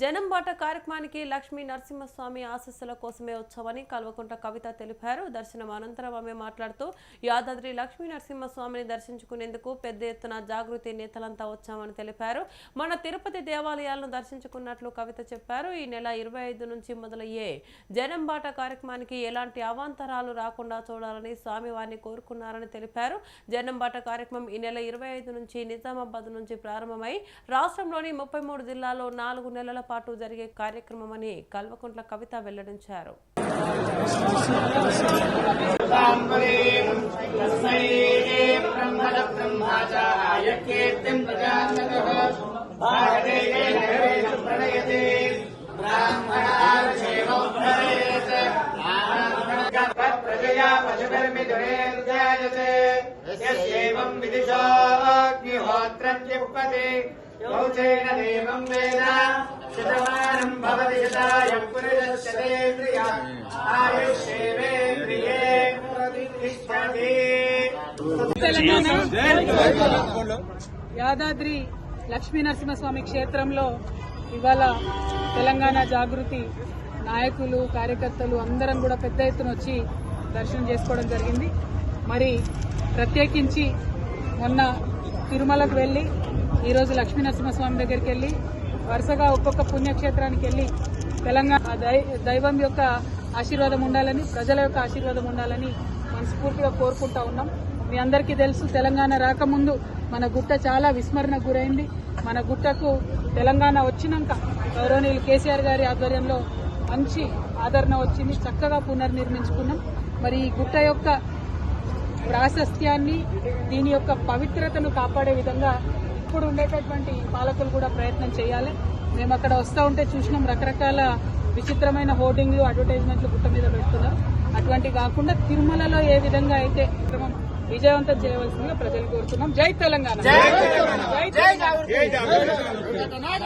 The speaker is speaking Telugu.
జనం బాట కార్యక్రమానికి లక్ష్మీ నరసింహస్వామి ఆశస్సుల కోసమే వచ్చామని కల్వకుంట కవిత తెలిపారు. దర్శనం అనంతరం ఆమె మాట్లాడుతూ యాదాద్రి లక్ష్మీ నరసింహస్వామిని దర్శించుకునేందుకు పెద్ద ఎత్తున జాగృతి నేతలంతా వచ్చామని తెలిపారు. మన తిరుపతి దేవాలయాలను దర్శించుకున్నట్లు కవిత చెప్పారు. ఈ నెల ఇరవై ఐదు నుంచి మొదలయ్యే జనం బాట కార్యక్రమానికి ఎలాంటి అవాంతరాలు రాకుండా చూడాలని స్వామి వారిని కోరుకున్నారని తెలిపారు. జనం బాట కార్యక్రమం ఈ నెల ఇరవై ఐదు నుంచి నిజామాబాద్ నుంచి ప్రారంభమై రాష్ట్రంలోని ముప్పై మూడు జిల్లాల్లో నాలుగు నెలల పాటు జరిగే కార్యక్రమమని కల్వకుంట్ల కవిత వెల్లడించారు ब्रह्मणब्रह्माचार्यकीर्तिम् प्रजानतः भारते नगरेषु प्रणयते ब्राह्मणार्षेमोद्धरेत् प्रजया पशुधर्मिदुरेर्जायते यस्यैवम् विदिशोऽग्निहोत्रम् युक्पति यौचेन देवम् वेद యాదాద్రి లక్ష్మీ నరసింహస్వామి క్షేత్రంలో ఇవాళ తెలంగాణ జాగృతి నాయకులు కార్యకర్తలు అందరం కూడా పెద్ద ఎత్తున వచ్చి దర్శనం చేసుకోవడం జరిగింది. మరి ప్రత్యేకించి మొన్న తిరుమలకు వెళ్ళి ఈరోజు లక్ష్మీ నరసింహస్వామి దగ్గరికి వెళ్ళి వరుసగా ఒక్కొక్క పుణ్యక్షేత్రానికి వెళ్ళి తెలంగాణ దైవం యొక్క ఆశీర్వాదం ఉండాలని ప్రజల యొక్క ఆశీర్వాదం ఉండాలని మనస్ఫూర్తిగా కోరుకుంటా ఉన్నాం. మీ అందరికీ తెలుసు తెలంగాణ రాకముందు మన గుట్ట చాలా విస్మరణకు గురైంది. మన గుట్టకు తెలంగాణ వచ్చినాక గౌరవనీయులు కేసీఆర్ గారి ఆధ్వర్యంలో మంచి ఆదరణ వచ్చింది చక్కగా పునర్నిర్మించుకున్నాం. మరి ఈ గుట్ట యొక్క ప్రాశస్త్యాన్ని దీని యొక్క పవిత్రతను కాపాడే విధంగా ఇప్పుడు ఉండేటటువంటి పాలకులు కూడా ప్రయత్నం చేయాలి మేము అక్కడ వస్తూ ఉంటే చూసినాం రకరకాల విచిత్రమైన హోర్డింగ్లు అడ్వర్టైజ్మెంట్లు గుట్ట మీద పెడుతున్నారు అటువంటి కాకుండా తిరుమలలో ఏ విధంగా అయితే క్రమం విజయవంతం చేయవలసిందిగా ప్రజలు కోరుతున్నాం జై తెలంగాణ జై తెలంగాణ